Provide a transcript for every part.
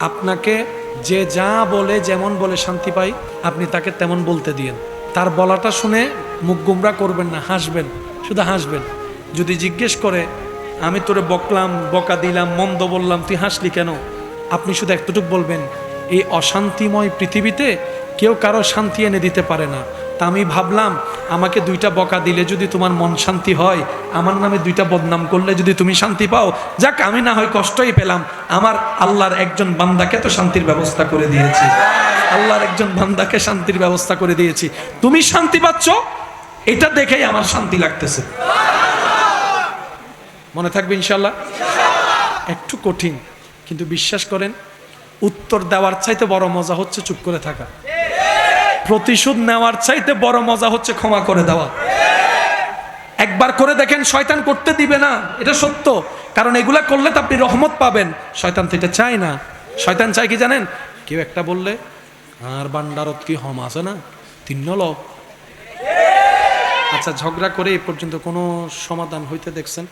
আপনাকে যে যা বলে, যেমন বলে শান্তি পাই, আপনি তাকে তেমন বলতে দিয়েন। তার বলাটা শুনে মুখ গুমরা করবেন না, হাসবেন, শুধু হাসবেন। যদি জিজ্ঞেস করে, আমি তোরে বকলাম, বকা দিলাম, মন্দ বললাম, তুই হাসলি কেন? আপনি শুধু এতটুকু বলবেন, এই অশান্তিময় পৃথিবীতে কেউ কারও শান্তি এনে দিতে পারে না। তা আমি ভাবলাম, আমাকে দুইটা বকা দিলে যদি তোমার মন শান্তি হয়, আমার নামে দুইটা বদনাম করলে যদি তুমি শান্তি পাও, যাক, আমি না হয় কষ্টই পেলাম। আমার আল্লাহর একজন বান্দাকে তো শান্তির ব্যবস্থা করে দিয়েছি। আল্লাহর একজন বান্দাকে শান্তির ব্যবস্থা করে দিয়েছি। তুমি শান্তি পাচ্ছ? এটা দেখেই আমার শান্তি লাগতেছে। মনে থাকবে ইনশাল্লাহ একটু কঠিন, কিন্তু বিশ্বাস করেন, উত্তর দেওয়ার চাইতে বড় মজা হচ্ছে চুপ করে থাকা। প্রতিশোধ নেওয়ার চাইতে বড় মজা হচ্ছে ক্ষমা করে দেওয়া। একবার করে দেখেন শয়তান করতে দিবে না, এটা সত্য। কারণ এগুলা করলে তো আপনি রহমত পাবেন। শয়তান তো এটা চায় না। শয়তান চায় কি জানেন? কেউ একটা বললে, আর বান্ডারত কি হম আছে না? তিন ল আচ্ছা ঝগড়া করে এ পর্যন্ত কোনো সমাধান হইতে দেখছেন?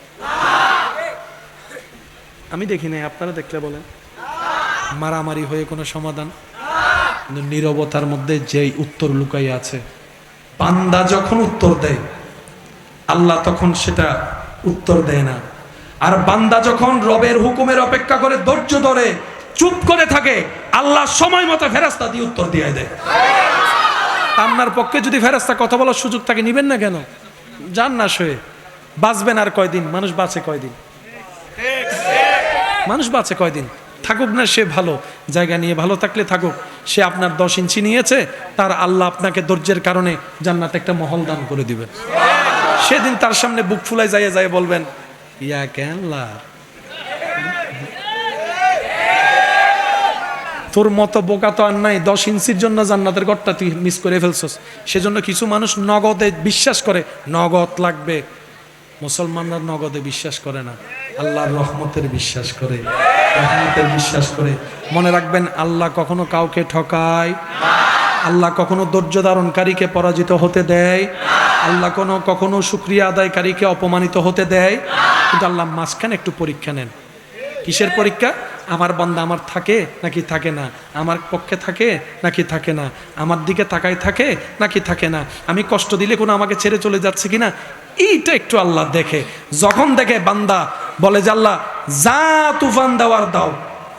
আমি দেখি নাই, আপনারা দেখলে বলেন। মারামারি হয়ে কোনো সমাধান? নীরবতার মধ্যে যেই উত্তর লুকাই আছে, বান্দা যখন উত্তর দেয়, আল্লাহ তখন সেটা উত্তর দেয় না। আর বান্দা যখন রবের হুকুমের অপেক্ষা করে ধৈর্য ধরে, চুপ করে থাকে, আল্লাহ সময় মতো ফেরাস্তা দিয়ে উত্তর দিয়ে দেয়। আপনার পক্ষে যদি ফেরাস্তা কথা বলার সুযোগ থাকে, নিবেন না কেন? যান না শোয়ে বাঁচবেন আর কয়দিন? মানুষ বাঁচে কয়দিন? মানুষ বাঁচে কয়দিন? থাকুক না সে ভালো, জায়গা নিয়ে ভালো থাকলে থাকুক। সে আপনার দশ ইঞ্চি নিয়েছে, তার আল্লাহ আপনাকে ধৈর্যের কারণে জান্নাত একটা মহল দান করে দিবেন সেদিন তার সামনে বুক ফুলাই যাইয়ে যায় বলবেন, ইয়া কেন তোর মতো বোকা তো আর নাই, দশ ইঞ্চির জন্য জান্নাতের ঘরটা তুই মিস করে ফেলছস। সেজন্য কিছু মানুষ নগদে বিশ্বাস করে, নগদ লাগবে। মুসলমানরা নগদে বিশ্বাস করে না, আল্লাহর রহমতের বিশ্বাস করে। বিশ্বাস করে। মনে রাখবেন, আল্লাহ কখনো কাউকে ঠকায়। আল্লাহ কখনো ধৈর্য ধারণকারীকে পরাজিত হতে দেয়। আল্লাহ কোনো, কখনো সুক্রিয়া আদায়কারীকে অপমানিত হতে দেয়। কিন্তু আল্লাহ মাঝখানে একটু পরীক্ষা নেন। কিসের পরীক্ষা? আমার বন্দা আমার থাকে নাকি থাকে না? আমার পক্ষে থাকে নাকি থাকে না? আমার দিকে তাকাই থাকে নাকি থাকে না? আমি কষ্ট দিলে কোনো আমাকে ছেড়ে চলে যাচ্ছে কিনা? এইটা একটু আল্লাহ দেখে। যখন দেখে বান্দা বলে যে, আল্লাহ, যা তুফান দেওয়ার দাও,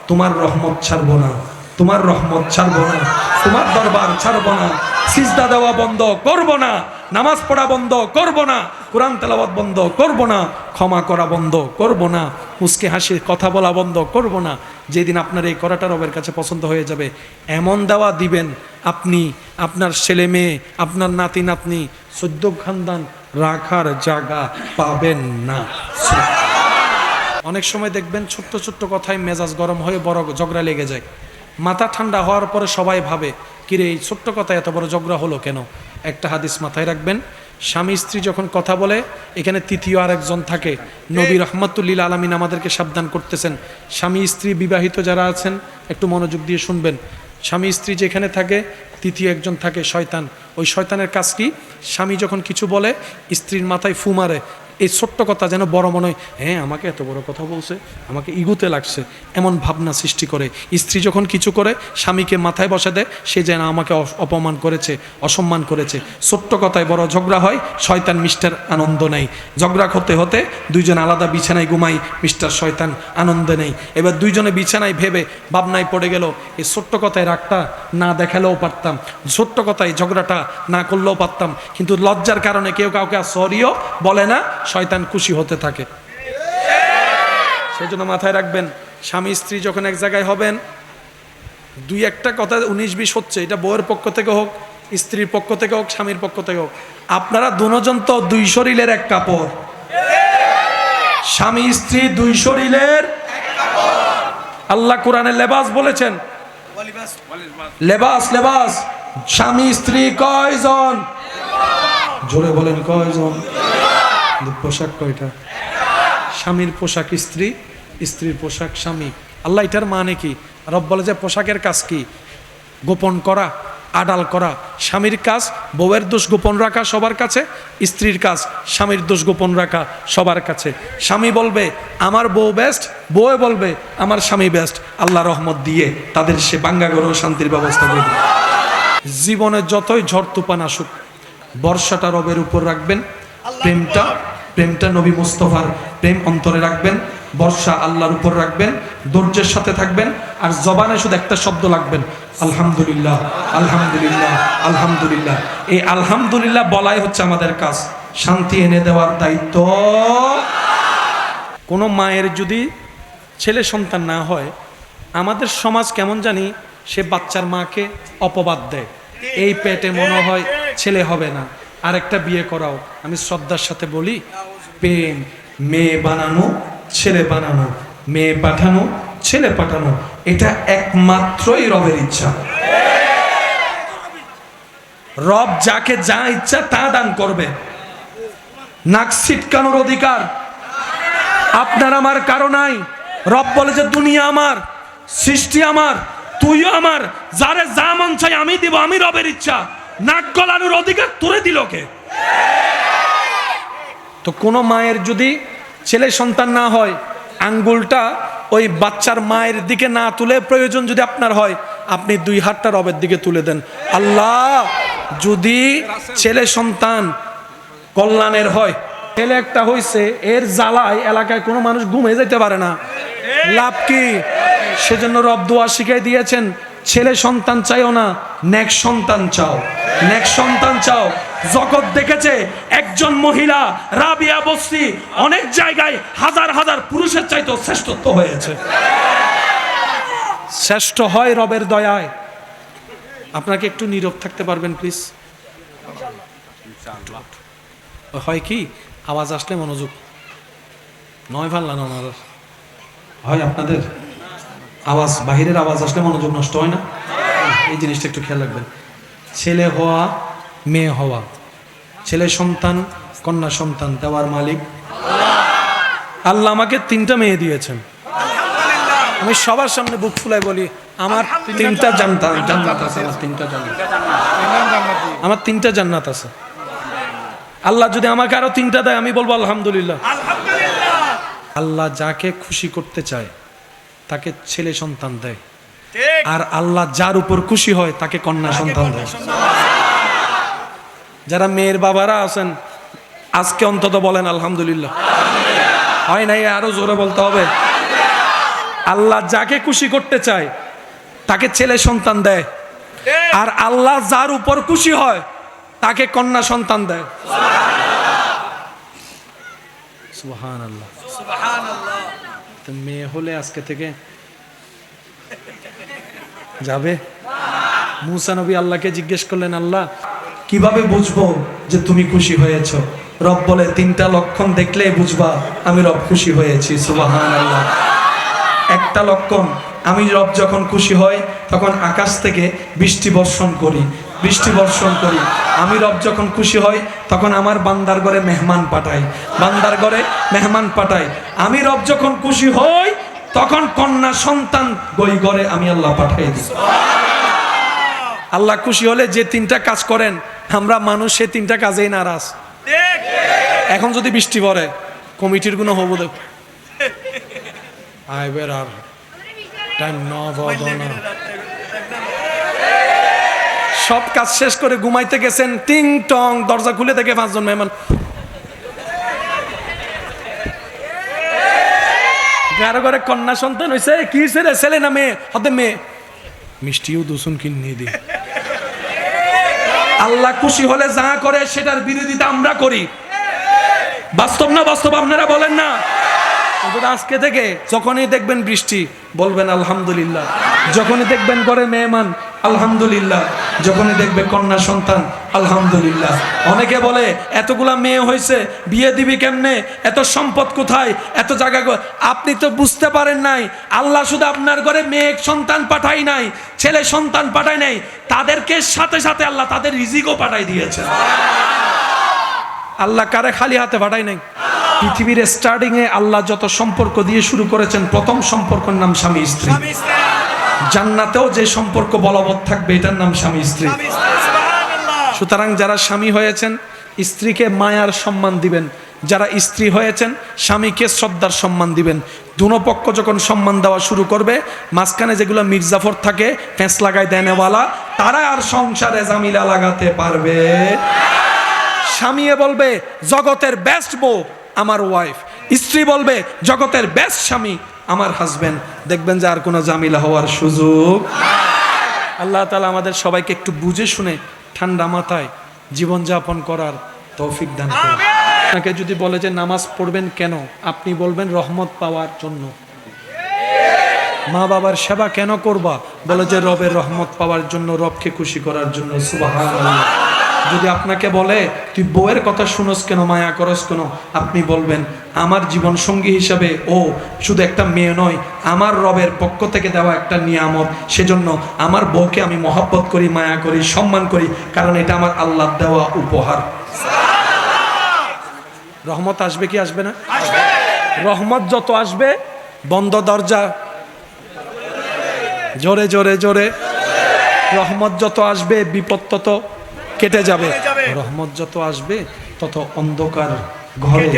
তোমার রহমত ছাড়বো না, তোমার রহমত ছাড়বো না, তোমার দরবার ছাড়বো না, সিজদা দেওয়া বন্ধ করব না, নামাজ পড়া বন্ধ করব না, কোরআন তেলাওয়াত বন্ধ করব না, ক্ষমা করা বন্ধ করব না মুসকে হাসি কথা বলা বন্ধ করব না, যেদিন আপনার এই করাটা রবের কাছে পছন্দ হয়ে যাবে, এমন দেওয়া দিবেন আপনি, আপনার ছেলে মেয়ে, আপনার নাতি নাতনি সদ্য খানদান রাখার জায়গা পাবেন না। অনেক সময় দেখবেন ছোট্ট ছোট্ট কথায় মেজাজ গরম হয়ে বড় ঝগড়া লেগে যায়। মাথা ঠান্ডা হওয়ার পরে সবাই ভাবে, কিরে, এই ছোট্ট কথায় এত বড় ঝগড়া হলো কেন? একটা হাদিস মাথায় রাখবেন, স্বামী স্ত্রী যখন কথা বলে, এখানে তৃতীয় আরেকজন থাকে, নবী রহমতুল্লিল আলমিন আমাদেরকে সাবধান করতেছেন। স্বামী স্ত্রী বিবাহিত যারা আছেন, একটু মনোযোগ দিয়ে শুনবেন। স্বামী স্ত্রী যেখানে থাকে, তৃতীয় একজন থাকে, শয়তান ওই শয়তানের কাজ কি? স্বামী যখন কিছু বলে স্ত্রীর মাথায় ফু মারে এই ছোট্ট কথা যেন বড় মনে হয় হ্যাঁ আমাকে এত বড় কথা বলছে, আমাকে ইগুতে লাগছে, এমন ভাবনা সৃষ্টি করে। স্ত্রী যখন কিছু করে, স্বামীকে মাথায় বসে দেয়, সে যেন আমাকে অপমান করেছে, অসম্মান করেছে। ছোট্ট কথায় বড় ঝগড়া হয়, শয়তান মিস্টার আনন্দ নেই। ঝগড়া হতে হতে দুইজন আলাদা বিছানায় ঘুমাই, মিস্টার শয়তান আনন্দে নেই। এবার দুইজনে বিছানায় ভেবে ভাবনায় পড়ে গেল এই ছোট্ট কথায় রাগটা না দেখালেও পারতাম, ছোট্ট কথায় ঝগড়াটা না করলেও পারতাম, কিন্তু লজ্জার কারণে কেউ কাউকে সরিও বলে না শয়তান খুশি হতে থাকে। সেই জন্য মাথায় রাখবেন, স্বামী স্ত্রী যখন এক জায়গায় হবেন, দুই একটা কথা উনিশ বিশ হচ্ছে, এটা বউয়ের পক্ষ থেকে হোক, স্ত্রীর পক্ষ থেকে হোক, স্বামীর পক্ষ থেকে হোক। আপনারা দুজন তো দুই শরীরের এক কাপড়। স্বামী স্ত্রী দুই শরীরের আল্লাহ কোরআনে লেবাস বলেছেন। লেবাস লেবাস। স্বামী স্ত্রী কয়জন? জোরে বলেন কয়জন? পোশাক কয়টা স্বামীর পোশাক, স্ত্রী? স্ত্রীর পোশাক, স্বামী। আল্লাহ এটার মানে কি? রব বলে যে পোশাকের কাজ কি? গোপন করা, আড়াল করা। স্বামীর কাজ বউয়ের দোষ গোপন রাখা সবার কাছে, স্ত্রীর কাজ স্বামীর দোষ গোপন রাখা সবার কাছে। স্বামী বলবে, আমার বউ বেস্ট বউয়ে বলবে, আমার স্বামী বেস্ট আল্লাহ রহমত দিয়ে তাদের সে বাঙ্গা গরহ শান্তির ব্যবস্থা করে। জীবনে যতই ঝড় তুফান আসুক, বর্ষাটা রবের উপর রাখবেন। প্রেমটা প্রেমটা নবী মুস্তফার প্রেম অন্তরে রাখবেন বর্ষা আল্লাহর উপর রাখবেন ধৈর্যের সাথে থাকবেন আর জবানে শুধু একটা শব্দ লাগবেন আলহামদুলিল্লাহ আলহামদুলিল্লাহ আলহামদুলিল্লাহ। এই আলহামদুলিল্লাহ বলাই হচ্ছে আমাদের কাজ। শান্তি এনে দেওয়ার দায়িত্ব। কোনো মায়ের যদি ছেলে সন্তান না হয় আমাদের সমাজ কেমন জানি সে বাচ্চার মাকে অপবাদ দেয়। এই পেটে মনে হয় ছেলে হবে না। আরেকটা বিয়ে করাও। আমি শ্রদ্ধার সাথে বলি, প্রেম, মেয়ে বানানো, ছেলে বানানো, মেয়ে পাঠানো, ছেলে পাঠানো, এটা একমাত্রই রবের ইচ্ছা। রব যাকে যা ইচ্ছা তা দান করবে। নাক ছিটকানোর অধিকার। আপনার আমার কারও নাই। রব বলে যে, দুনিয়া আমার, সৃষ্টি আমার, তুইও আমার। যারে যা মন চাই আমি দিব, আমি রবের ইচ্ছা। নাক গলানোর অধিকার তুলে দিল কে তো কোনো মায়ের যদি ছেলে সন্তান না হয়, আঙ্গুলটা ওই বাচ্চার মায়ের দিকে না তুলে প্রয়োজন যদি আপনার হয়, আপনি দুই হাতটা রবের দিকে তুলে দেন। আল্লাহ যদি ছেলে সন্তান কল্যাণের হয়, ছেলে একটা হয়েছে এর জ্বালায় এলাকায় কোনো মানুষ ঘুমে যেতে পারে না। লাভ কি? সেজন্য রব দোয়া শিখাই দিয়েছেন ছেলে সন্তান চাইও না, নেক সন্তান চাও। নেক সন্তান চাও। জগৎ দেখেছে একজন মহিলা রাবিয়া বস্তি অনেক জায়গায় হাজার হাজার পুরুষের চাইতো শ্রেষ্ঠত্ব হয়েছে। শ্রেষ্ঠ হয় রবের দয়ায়। আপনাকে একটু নীরব থাকতে পারবেন, প্লিজ? হয় কি? আওয়াজ আসলে মনোযোগ। নয় ভালো না হয় আপনাদের? আওয়াজ, বাহিরের আওয়াজ আসলে মনোযোগ নষ্ট হয় না। এই জিনিসটা একটু খেয়াল রাখবেন। ছেলে হওয়া, মেয়ে হওয়া। ছেলে সন্তান, কন্যা সন্তান, দেওয়ার মালিক। আল্লাহ আমাকে তিনটা মেয়ে দিয়েছেন। আমি সবার সামনে বুক ফুলাই বলি, আমার তিনটা জান্নাত জান্নাত আছে, আমার তিনটা জান্নাত। আমার তিনটা জান্নাত আছে। আল্লাহ যদি আমাকে আরও তিনটা দেয়, আমি বলব আলহামদুলিল্লাহ। আল্লাহ যাকে খুশি করতে চায় তাকে ছেলে সন্তান দেয়। আর আল্লাহ যার উপর খুশি হয় তাকে কন্যা সন্তান দেয়। যারা মেয়ের বাবারা আছেন আজকে অন্তত বলেন আলহামদুলিল্লাহ। হয় নাই আরও জোরে বলতে হবে। আল্লাহ যাকে খুশি করতে চায় তাকে ছেলে সন্তান দেয়। আর আল্লাহ যার উপর খুশি হয় তাকে কন্যা সন্তান দেয়। সুবহান আল্লাহ মেয়ে হলে আজকে থেকে যাবে? মুসা নবী আল্লাহকে জিজ্ঞেস করলেন, আল্লাহ, কীভাবে বুঝব যে তুমি খুশি হয়েছ? রব বলে, তিনটা লক্ষণ দেখলে বুঝবা আমি রব খুশি হয়েছি সুবাহান আল্লাহ একটা লক্ষণ, আমি রব যখন খুশি হই, তখন আকাশ থেকে বৃষ্টি বর্ষণ করি। বৃষ্টি বর্ষণ করি। আমি রব যখন খুশি হই, তখন আমার বান্দার ঘরে মেহমান পাঠাই। বান্দার ঘরে মেহমান পাঠাই। আমি রব যখন খুশি হই, তখন কন্যা সন্তান গই ঘরে আমি আল্লাহ পাঠাই দিই। আল্লাহ খুশি হলে যে তিনটা কাজ করেন, আমরা মানুষ সে তিনটা কাজেই নারাজ। এখন যদি বৃষ্টি পড়ে, কমিটির কোনো হব দেখ। আর টাইম না সব কাজ শেষ করে ঘুমাইতে গেছেন, টিং টং, দরজা খুলে থেকে পাঁচজন মেহমান। কারও ঘরে কন্যা সন্তান হয়েছে কি হয়েছে রে, ছেলে না মেয়ে? হতে মেয়ে। মিষ্টিও দুসুন কিনে দি। আল্লাহ খুশি হলে যা করে, সেটার বিরোধিতা আমরা করি। বাস্তব না বাস্তব, আপনারা বলেন না। আজকে থেকে যখনই দেখবেন বৃষ্টি, বলবেন আলহামদুলিল্লাহ। যখনই দেখবেন করে মেহমান, আলহামদুলিল্লাহ। যখনই দেখবে কন্যা সন্তান, আলহামদুলিল্লাহ। অনেকে বলে, এতগুলা মেয়ে হয়েছে, বিয়ে দিবি কেমনে? এত সম্পদ কোথায়? এত জায়গা আপনি তো বুঝতে পারেন নাই। আল্লাহ শুধু আপনার ঘরে মেয়ে, সন্তান পাঠাই নাই, ছেলে সন্তান পাঠাই নাই। তাদেরকে সাথে সাথে আল্লাহ তাদের রিজিকও পাঠাই দিয়েছে আল্লাহ কারে খালি হাতে পাঠাই নাই? পৃথিবীর স্টার্টিং এ আল্লাহ যত সম্পর্ক দিয়ে শুরু করেছেন প্রথম সম্পর্কের নাম স্বামী স্ত্রী। জান্নাতেও যে সম্পর্ক বলবৎ থাকবে এটার নাম স্বামী স্ত্রী। সুতরাং যারা স্বামী হয়েছেন স্ত্রীকে মায়ার সম্মান দিবেন। যারা স্ত্রী হয়েছেন স্বামীকে শ্রদ্ধার সম্মান দিবেন। দুনো পক্ষ যখন সম্মান দেওয়া শুরু করবে মাঝখানে যেগুলো মির্জাফর থাকে ফেঁস লাগায় দেনেওয়ালা তারা আর সংসারে জামিলা লাগাতে পারবে। স্বামীয়ে বলবে জগতের বেস্ট বউ আমার ওয়াইফ স্ত্রী বলবে জগতের বেস্ট স্বামী আমার হাজবেন্ড দেখবেন যে আর কোনো জামিলা হওয়ার সুযোগ আল্লাহ তালা আমাদের সবাইকে একটু বুঝে শুনে ঠান্ডা মাথায় জীবনযাপন করার তৌফিক দান করুন। আপনাকে যদি বলে যে নামাজ পড়বেন কেন আপনি বলবেন রহমত পাওয়ার জন্য। মা বাবার সেবা কেন করবা? বলে যে রবের রহমত পাওয়ার জন্য রবকে খুশি করার জন্য। সুবহানাল্লাহ। যদি আপনাকে বলে তুই বউয়ের কথা শুনোস কেন মায়া করস কেন? আপনি বলবেন আমার জীবন সঙ্গী হিসাবে ও শুধু একটা মেয়ে নয় আমার রবের পক্ষ থেকে দেওয়া একটা নিয়ামত। সেজন্য আমার বউকে আমি মহব্বত করি মায়া করি সম্মান করি কারণ এটা আমার আল্লাহ দেওয়া উপহার। রহমত আসবে কি আসবে না? রহমত যত আসবে বন্ধ দরজা। জোরে জোরে জোরে। রহমত যত আসবে বিপদ তত কেটে যাবে। রহমত যত আসবে তত অন্ধকার ঘরে।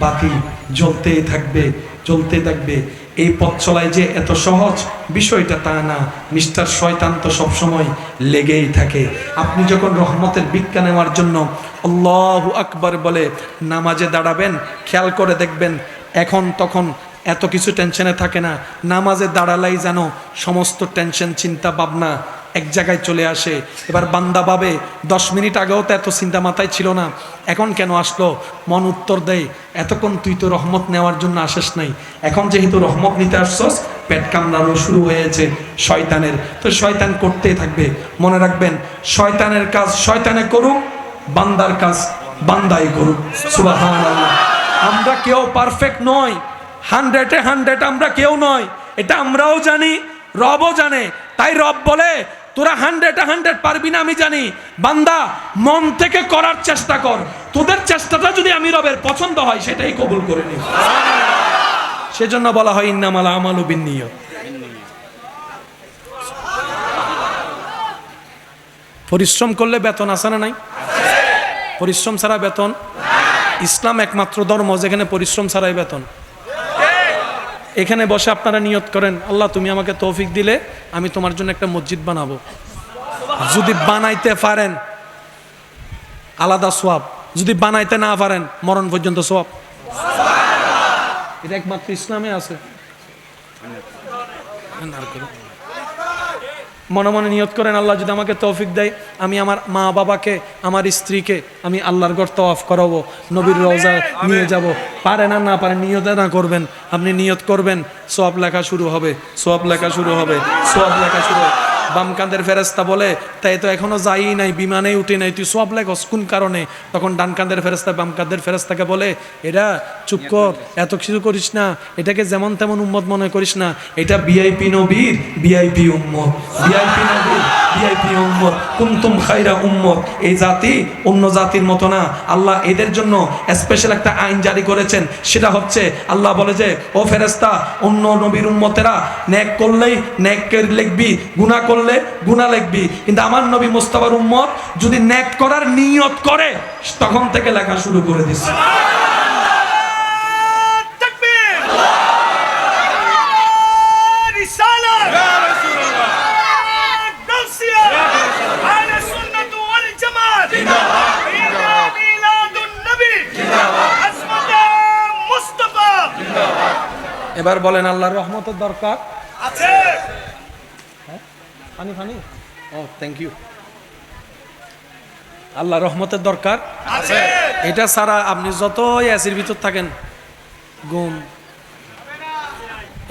বাতি জ্বলতেই থাকবে জ্বলতে থাকবে। এই পথ চলায় যে এত সহজ বিষয়টা তা না। মিস্টার শয়তান তো সবসময় লেগেই থাকে। আপনি যখন রহমতের ভিক্ষা নেওয়ার জন্য আল্লাহ আকবার বলে নামাজে দাঁড়াবেন খেয়াল করে দেখবেন এখন তখন এত কিছু টেনশনে থাকে না। নামাজে দাঁড়ালেই যেন সমস্ত টেনশন চিন্তা ভাবনা এক জায়গায় চলে আসে। এবার বান্দা ভাবে, দশ মিনিট আগেও তো এত চিন্তা মাথায় ছিল না। এখন কেন আসলো? মন উত্তর দেয়, এতক্ষণ তুই তো রহমত নেওয়ার জন্য আসিস নাই। এখন যেহেতু রহমত নিতে আসছস, পেট কামড়ানো শুরু হয়েছে শয়তানের। তো শয়তান করতেই থাকবে। মনে রাখবেন, শয়তানের কাজ শয়তানে করুক, বান্দার কাজ বান্দাই করুক। সুবহানাল্লাহ। আমরা কেউ পারফেক্ট নয় হান্ড্রেডে হান্ড্রেড আমরা কেউ নয় এটা আমরাও জানি, রবও জানে। তাই রব বলে তোরা হান্ড্রেড হান্ড্রেড পারবি না, আমি জানি। বান্দা, মন থেকে করার চেষ্টা কর। তোদের চেষ্টাটা যদি আমি রবের পছন্দ হয়, সেটাই কবুল করে নিব সেজন্য বলা হয়, ইন্নামালা আমালু বিন্নিয় পরিশ্রম করলে বেতন আসে না নাই? পরিশ্রম ছাড়া বেতন? ইসলাম একমাত্র ধর্ম যেখানে পরিশ্রম ছাড়াই বেতন। এখানে বসে আপনারা নিয়ত করেন, আল্লাহ, তুমি আমাকে তৌফিক দিলে, আমি তোমার জন্য একটা মসজিদ বানাবো। যদি বানাইতে পারেন, আলাদা সোয়াব। যদি বানাইতে না পারেন, মরণ পর্যন্ত সোয়াব। এটা একমাত্র ইসলামে আছে। মনে মনে নিয়ত করেন আল্লাহ যদি আমাকে তৌফিক দেয় আমি আমার মা বাবাকে আমার স্ত্রীকে আমি আল্লাহর ঘর তওয়াফ করাবো নবীর রোজা নিয়ে যাব। পারে না না পারে নিয়ত না করবেন। আপনি নিয়ত করবেন সব লেখা শুরু হবে সব লেখা শুরু হবে সব লেখা শুরু হবে। বাম কাঁধের ফেরেস্তা বলে, তাই তো এখনও যাই নাই বিমানে উঠে নাই, তুই সব লেখস, কোন কারণে? তখন ডান কাঁধের ফেরেস্তা বাম কাঁধের ফেরেস্তাকে বলে, এরা, চুপ কর, এত কিছু করিস না, এটাকে যেমন তেমন উম্মত মনে করিস না, এটা ভিআইপি নবীর ভিআইপি উম্মত, ভিআইপি নবীর ভিআইপি উম্মত কুমতুম খাইরা উম্মত। এই জাতি অন্য জাতির মতো না। আল্লাহ এদের জন্য স্পেশাল একটা আইন জারি করেছেন। সেটা হচ্ছে, আল্লাহ বলে যে, ও ফেরেস্তা অন্য নবীর উম্মতেরা ন্যাক করলেই ন্যাক লিখবি, গুনাহ করলে গুনাহ লিখবি। কিন্তু আমার নবী মোস্তাফার উম্মত যদি ন্যাক করার নিয়ত করে, তখন থেকে লেখা শুরু করে দিচ্ছে এবার বলেন আল্লাহর রহমতের দরকার। আছে। Funny funny? O thank you আল্লাহ রহমতের দরকার। আছে। এটা ছাড়া আপনি যতই অ্যাসির ভিতর থাকেন গুম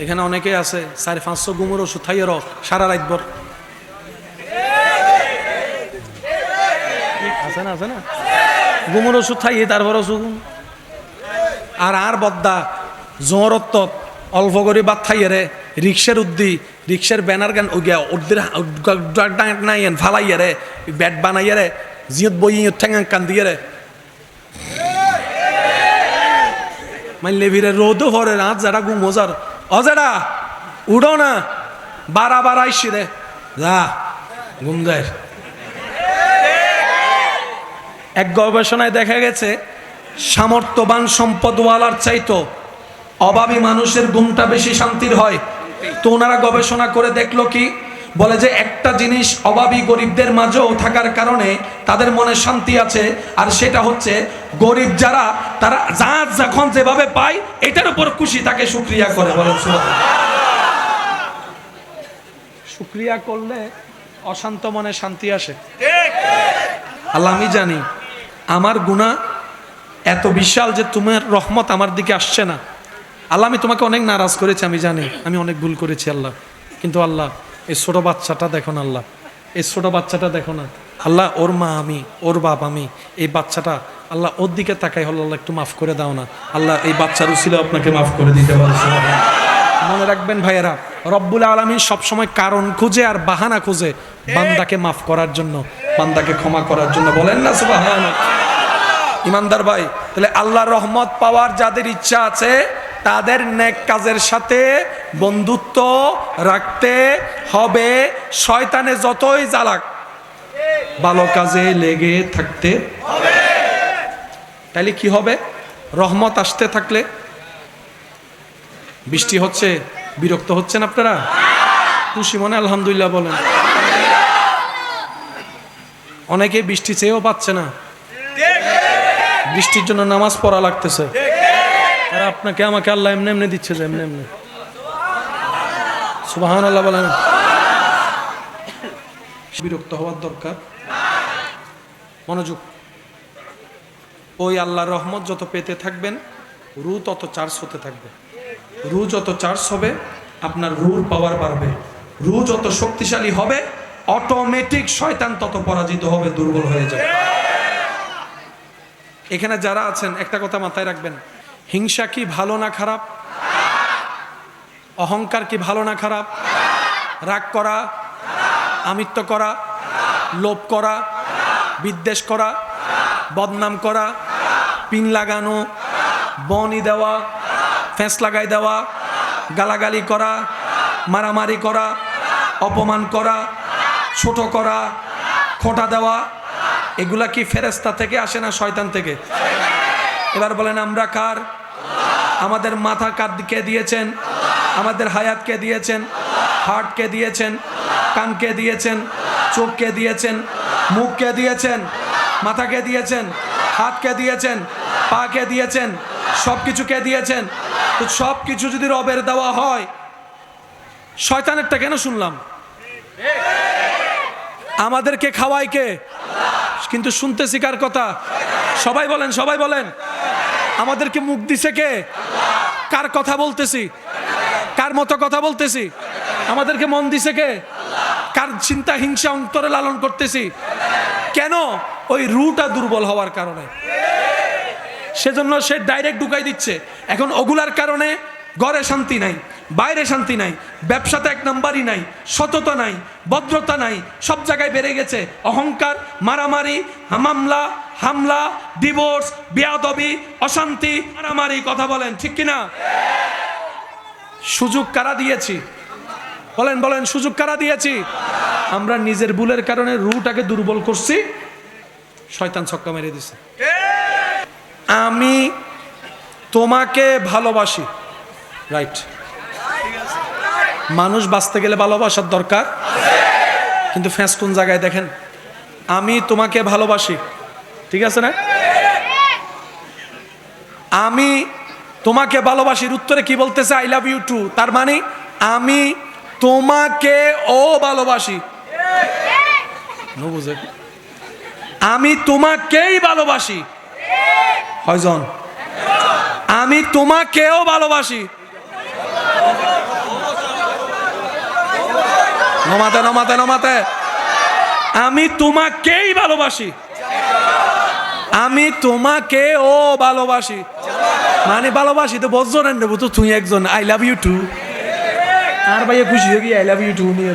এখানে অনেকেই আছে সাড়ে পাঁচশো গুমের ওষুধ খাইয়েরও সারা রাত ভর। আছে না আছে না? গুমের ওষুধ খাইয়ে তারপর ওষুধ আর আর বদ্দা জোরত্ত অল্প করে বাদ খাইয়ে রে রিক্সার উদ্দি, রিক্সার ব্যানার গান ওই ওদের নাইয়েন ফালাইয়ে রে ব্যাট বানাইয়ে রে জিয়ত বই ঠেঙ্গাং কান দিয়ে রে মাইলে ভিড়ে রোদও ভরে রাত যারা ঘুম মজার অজারা উড়ো না, বারা বারাই সিরে যা ঘুম যায় এক গবেষণায় দেখা গেছে, সামর্থ্যবান সম্পদওয়ালার চাইতো অভাবী মানুষের ঘুমটা বেশি শান্তির হয়। তো ওনারা গবেষণা করে দেখল কি, বলে যে একটা জিনিস অভাবী গরিবদের মাঝেও থাকার কারণে তাদের মনে শান্তি আছে, আর সেটা হচ্ছে গরিব যারা, তারা যা যখন যেভাবে পায়, এটার উপর খুশি তাকে সুক্রিয়া করে। বলেন। সুক্রিয়া করলে অশান্ত মনে শান্তি আসে। আল্লাহ, আমি জানি, আমার গুণা এত বিশাল যে তোমার রহমত আমার দিকে আসছে না। আল্লাহ, আমি তোমাকে অনেক নারাজ করেছি, আমি জানি, আমি অনেক ভুল করেছি আল্লাহ। কিন্তু আল্লাহ, এই ছোট বাচ্চাটা দেখো না আল্লাহ, এই ছোট বাচ্চাটা দেখো না। আল্লাহ, ওর মা আমি, ওর বাপ আমি, এই বাচ্চাটা আল্লাহ, ওর দিকে তাকাই হলো, আল্লাহ, একটু মাফ করে দাও না। আল্লাহ, এই বাচ্চার উছিল আপনাকে মাফ করে দিতে পারছি মনে রাখবেন ভাইয়েরা, রব্বুল আলমী সবসময় কারণ খুঁজে আর বাহানা খুঁজে বান্দাকে মাফ করার জন্য, বান্দাকে ক্ষমা করার জন্য বলেন না সুবাহান ইমানদার ভাই, তাহলে আল্লাহর রহমত পাওয়ার যাদের ইচ্ছা আছে তাদের নেক কাজের সাথে বন্ধুত্ব রাখতে হবে। শয়তানে যতই জ্বালাক ভালো কাজে লেগে থাকতে তাহলে কি হবে? রহমত আসতে থাকলে? বৃষ্টি হচ্ছে, বিরক্ত হচ্ছেন আপনারা? খুশি মনে, আলহামদুলিল্লাহ বলেন। অনেকে বৃষ্টি চেয়েও পাচ্ছে না। বৃষ্টির জন্য নামাজ পড়া লাগতেছে। আর আপনাকে আমাকে আল্লাহ এমনি এমনি দিচ্ছে যে এমনি এমনি। সুবাহান আল্লাহ বলেন। বিরক্ত হওয়ার দরকার। মনোযোগ। ওই আল্লাহর রহমত যত পেতে থাকবেন, রু তত চার্জ হতে থাকবে। রু যত চার্জ হবে, আপনার রুর পাওয়ার বাড়বে। রু যত শক্তিশালী হবে, অটোমেটিক শয়তান তত পরাজিত হবে, দুর্বল হয়ে যাবে। এখানে যারা আছেন, একটা কথা মাথায় রাখবেন। হিংসা কি ভালো না খারাপ? অহংকার কি ভালো না খারাপ? রাগ করা, আমিত্ব করা, লোভ করা, বিদ্বেষ করা, বদনাম করা, পিন লাগানো, বনি দেওয়া, ফেঁস লাগাই দেওয়া, গালাগালি করা, মারামারি করা, অপমান করা, ছোট করা, খোঁটা দেওয়া, এগুলা কি ফেরেস্তা থেকে আসে না শয়তান থেকে? এবার বলেন, আমরা কার? আমাদের মাথা কার কে দিয়েছেন আমাদের হায়াতকে দিয়েছেন হার্ট কে দিয়েছেন কানকে দিয়েছেন চোখকে দিয়েছেন মুখ কে দিয়েছেন মাথা কে দিয়েছেন হাত কে দিয়েছেন পা কে দিয়েছেন সব কিছুকে দিয়েছেন তো সব কিছু যদি রবের দেওয়া হয় শয়তানেরটা কেন শুনলাম আমাদেরকে খাওয়াই কে কিন্তু শুনতে কার কথা সবাই বলেন সবাই বলেন আমাদেরকে মুখ দিছে কে কার কথা বলতেছি? কার মতো কথা বলতেছি? আমাদেরকে মন দিছে কে? কার চিন্তা হিংসা অন্তরে লালন করতেছি? কেন? ওই রুটা দুর্বল হওয়ার কারণে। সেজন্য সে ডাইরেক্ট ঢুকাই দিচ্ছে। এখন ওগুলার কারণে ঘরে শান্তি নাই। বাইরে শান্তি নাই, ব্যবসাতে এক নাম্বারই নাই, সততা নাই, ভদ্রতা নাই, সব জায়গায় বেড়ে গেছে। অহংকার, মারামারি মামলা হামলা ডিভোর্স বিয়াদবি, অশান্তি, মারামারি, কথা বলেন, ঠিক কিনা? সুযোগ কারা দিয়েছি? বলেন বলেন, সুযোগ কারা দিয়েছি? আমরা নিজের ভুলের কারণে রুটাকে দুর্বল করছি, শয়তান ছক্কা মেরে দিছে। আমি তোমাকে ভালোবাসি। রাইট। মানুষ বাঁচতে গেলে ভালোবাসার দরকার। কিন্তু ফ্যাঁস কোন জায়গায় দেখেন? আমি তোমাকে ভালোবাসি। ঠিক আছে না? আমি তোমাকে ভালোবাসির উত্তরে কি বলতেছে? আই লাভ ইউ টু তার মানে আমি তোমাকে ও ভালোবাসি। আমি তোমাকেই ভালোবাসি। হয়জন আমি তোমাকেও ভালোবাসি। নমাতে নমাতে নমাতে। আমি তোমাকেই ভালোবাসি। আমি তোমাকে ও ভালোবাসি। মানে ভালোবাসি তো বলছো না তো তুই একজন আই লাভ ইউ টু আর ভাইয়া খুশি হয়ে আই লাভ ইউ টু নিয়ে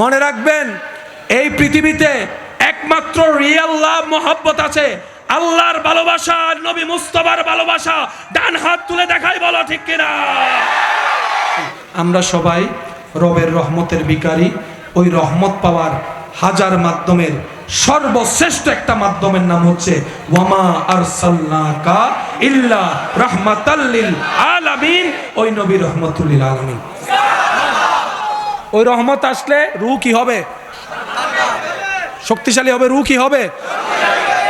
মনে রাখবেন, এই পৃথিবীতে একমাত্র রিয়েল লাভ মোহাব্বত আছে। আল্লাহর ভালোবাসা, নবী মুস্তফার ভালোবাসা। ডান হাত তুলে দেখাই বলো ঠিক কিনা? আমরা সবাই রবের রহমতের বিকারী ওই রহমত পাওয়ার হাজার মাধ্যমের সর্বশ্রেষ্ঠ একটা মাধ্যমের নাম হচ্ছে, ওয়ামা ওই রহমত আসলে রু কি হবে? শক্তিশালী হবে রু কি হবে?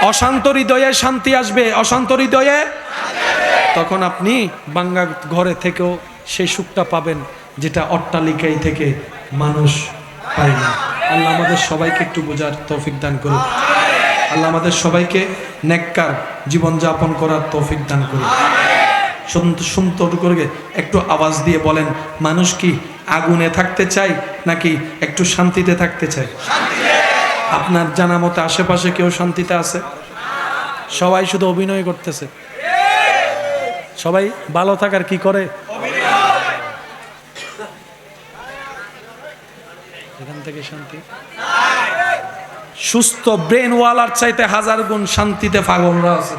অশান্ত হৃদয়ে শান্তি আসবে, অশান্ত হৃদয়ে? তখন আপনি বাঙ্গা ঘরে থেকেও সেই সুখটা পাবেন। যেটা অট্টালিকায় থেকে মানুষ পায় না। আল্লাহ আমাদের সবাইকে একটু বোঝার তৌফিক দান করুন আল্লাহ আমাদের সবাইকে নেককার জীবনযাপন করার তৌফিক দান করুন সুন্দর করে একটু আওয়াজ দিয়ে বলেন, মানুষ কি আগুনে থাকতে চায় নাকি একটু শান্তিতে থাকতে চায়? আপনার জানা মতো আশেপাশে কেউ শান্তিতে আছে? সবাই শুধু অভিনয় করতেছে। সবাই ভালো থাকার কি করে? থেকে শান্তি। সুস্থ ব্রেন ওয়ালার চাইতে হাজার গুণ শান্তিতে পাগলরা আছে।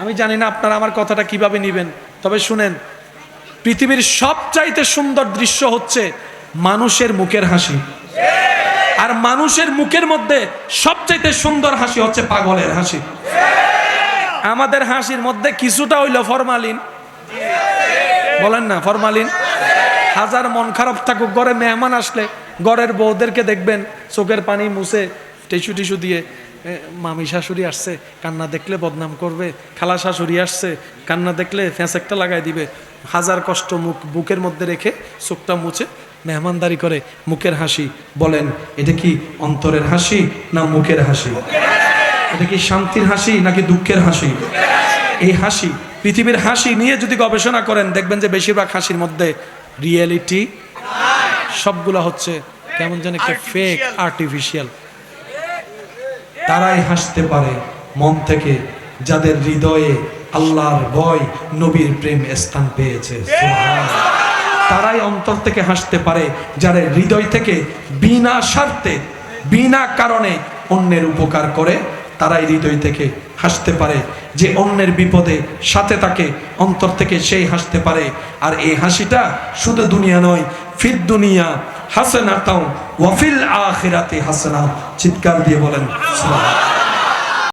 আমি জানি না আপনারা আমার কথাটা কীভাবে নিবেন, তবে শুনেন, পৃথিবীর সবচাইতে সুন্দর দৃশ্য হচ্ছে মানুষের মুখের হাসি। আর মানুষের মুখের মধ্যে সবচাইতে সুন্দর হাসি হচ্ছে পাগলের হাসি। আমাদের হাসির মধ্যে কিছুটা হইল ফরমালিন। বলেন না, ফরমালিন? হাজার মন খারাপ থাকুক, ঘরে মেহমান আসলে ঘরের বউদেরকে দেখবেন, চোখের পানি মুছে, টিস্যু টিস্যু দিয়ে মামি শাশুড়ি আসছে, কান্না দেখলে বদনাম করবে, খালা শাশুড়ি আসছে, কান্না দেখলে ফ্যাঁস একটা লাগাই দিবে। হাজার কষ্ট মুখ, বুকের মধ্যে রেখে চোখটা মুছে, মেহমানদারি করে মুখের হাসি বলেন, এটা কি অন্তরের হাসি না মুখের হাসি? এটা কি শান্তির হাসি নাকি দুঃখের হাসি? এই হাসি, পৃথিবীর হাসি নিয়ে যদি গবেষণা করেন, দেখবেন যে বেশিরভাগ হাসির মধ্যে রিয়েলিটি সবগুলো হচ্ছে কেমন যেন একটা ফেক আর্টিফিশিয়াল তারাই হাসতে পারে মন থেকে যাদের হৃদয়ে আল্লাহর ভয় নবীর প্রেম স্থান পেয়েছে। তারাই অন্তর থেকে হাসতে পারে যারা হৃদয় থেকে বিনা স্বার্থে বিনা কারণে অন্যের উপকার করে। তারাই হৃদয় থেকে হাসতে পারে যে অন্যের বিপদে সাথে তাকে অন্তর থেকে সেই হাসতে পারে আর এই হাসিটা শুধু দুনিয়া নয় ফির দুনিয়া হাসেনা তাও ওয়াফিল আখিরাতে হাসেনা চিৎকার দিয়ে বলেন।